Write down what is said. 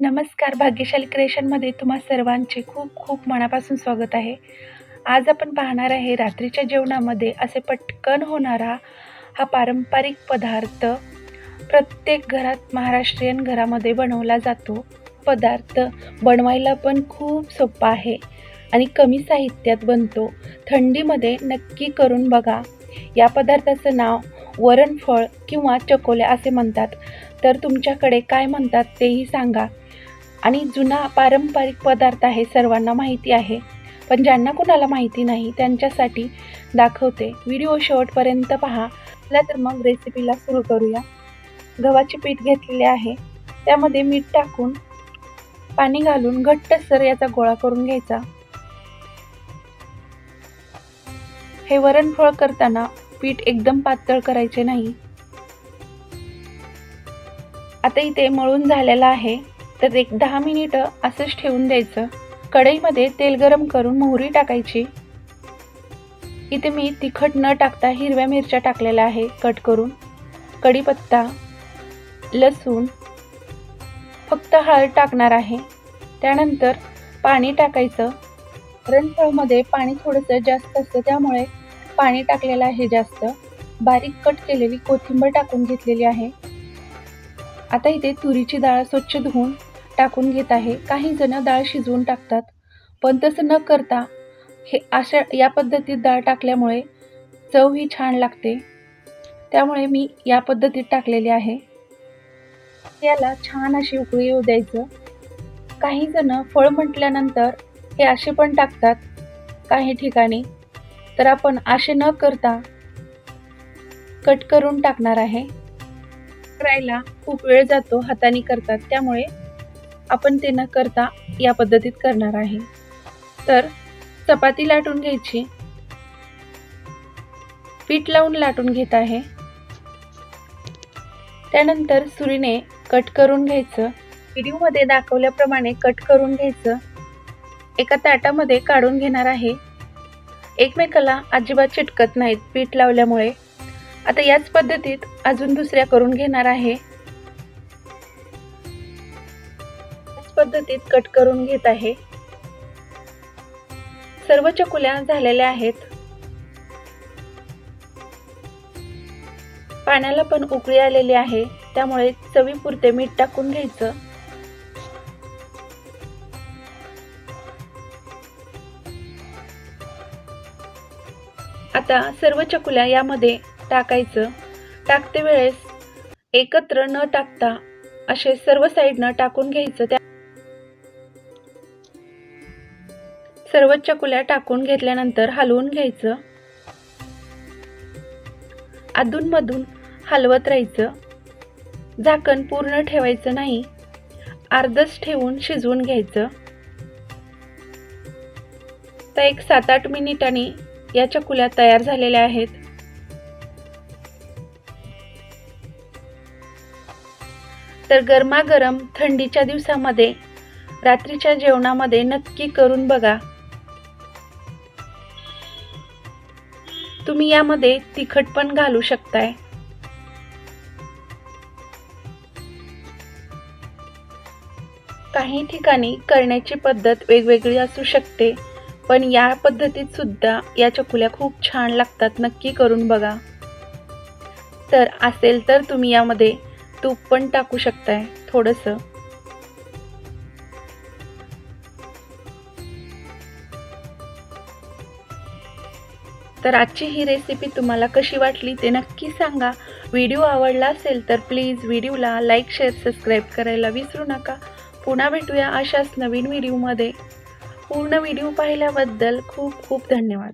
नमस्कार भाग्यशाली क्रिएशनमध्ये तुम्हा सर्वांचे खूप खूप मनापासून स्वागत आहे. आज आपण पाहणार आहे रात्रीच्या जेवणामध्ये असे पटकन होणारा हा पारंपरिक पदार्थ. प्रत्येक घरात महाराष्ट्रीयन घरामध्ये बनवला जातो. पदार्थ बनवायला पण खूप सोपा आहे आणि कमी साहित्यात बनतो. थंडीमध्ये नक्की करून बघा. या पदार्थाचं नाव वरणफळ किंवा चकोल्या असे म्हणतात. तर तुमच्याकडे काय म्हणतात तेही सांगा. आणि जुना पारंपरिक पदार्थ आहे सर्वांना माहिती आहे. पण ज्यांना कुणाला माहिती नाही त्यांच्यासाठी दाखवते. व्हिडिओ शेवटपर्यंत पहा. चला तर मग रेसिपीला सुरू करूया. गव्हाचे पीठ घेतलेले आहे. त्यामध्ये मीठ टाकून पाणी घालून घट्टसर याचा गोळा करून घ्यायचा. हे वरणफळ करताना पीठ एकदम पातळ करायचे नाही. आता इथे मळून झालेलं आहे. तर एक दहा मिनिटं असंच ठेवून द्यायचं. कढईमध्ये तेल गरम करून मोहरी टाकायची. इथे मी तिखट न टाकता हिरव्या मिरच्या टाकलेल्या आहे कट करून. कढीपत्ता लसूण फक्त हळद टाकणार आहे. त्यानंतर पाणी टाकायचं. वरणफळमध्ये पाणी थोडंसं जास्त असतं त्यामुळे पाणी टाकलेलं आहे जास्त. बारीक कट केलेली कोथिंबीर टाकून घेतलेली आहे. आता इथे तुरीची डाळ स्वच्छ धुवून टाकून घेत आहे. काही जण डाळ शिजवून टाकतात. पण तसं न करता हे अशा या पद्धतीत डाळ टाकल्यामुळे चव ही छान लागते. त्यामुळे मी या पद्धतीत टाकलेली आहे. याला छान अशी उकळी येऊ द्यायचं. काही जण फळ म्हटल्यानंतर हे असे पण टाकतात काही ठिकाणी. तर आपण असे न करता कट करून टाकणार आहे. करायला खूप वेळ जातो हाताने करतात. त्यामुळे आपण ते न करता या पद्धतीत करणार आहे. तर चपाती लाटून घ्यायची. पीठ लावून लाटून घेत आहे. त्यानंतर सुरीने कट करून घ्यायचं. व्हिडिओमध्ये दाखवल्याप्रमाणे कट करून घ्यायचं. एका ताटामध्ये काढून घेणार आहे. एकमेकाला अजिबात चिटकत नाहीत पीठ लावल्यामुळे. आता याच पद्धतीत अजून दुसऱ्या करून घेणार आहे. पद्धतीत कट करून घेत आहे. सर्व चकुल्या झालेल्या आहेत. पाण्याला पण उकळी आलेली आहे. त्यामुळे चवीपुरते मीठ टाकून घ्यायचं. आता सर्व चकुल्या यामध्ये टाकायचं. टाकते वेळेस एकत्र न टाकता असे सर्व साईडनं टाकून घ्यायचं. त्या सर्व चकुल्या टाकून घेतल्यानंतर हलवून घ्यायचं. अधूनमधून हलवत राहायचं. झाकण पूर्ण ठेवायचं नाही. अर्धच ठेवून शिजवून घ्यायचं. तर एक सात आठ मिनिटांनी या चकुल्या तयार झालेल्या आहेत. तर गरमागरम थंडीच्या दिवसामध्ये रात्रीच्या जेवणामध्ये नक्की करून बघा. तुम्ही यामध्ये तिखट पण घालू शकताय. काही ठिकाणी करण्याची पद्धत वेगवेगळी असू शकते पण या पद्धतीत सुद्धा या चकुल्या खूप छान लागतात नक्की करून बघा. तर असेल तर तुम्ही यामध्ये तूप पण टाकू शकताय थोडंसं. तर आजची ही रेसिपी तुम्हाला कशी वाटली ते नक्की सांगा. व्हिडिओ आवडला असेल तर प्लीज व्हिडिओला लाईक शेअर सबस्क्राईब करायला विसरू नका. पुन्हा भेटूया अशाच नवीन व्हिडिओमध्ये पूर्ण व्हिडिओ पाहिल्याबद्दल खूप खूप धन्यवाद.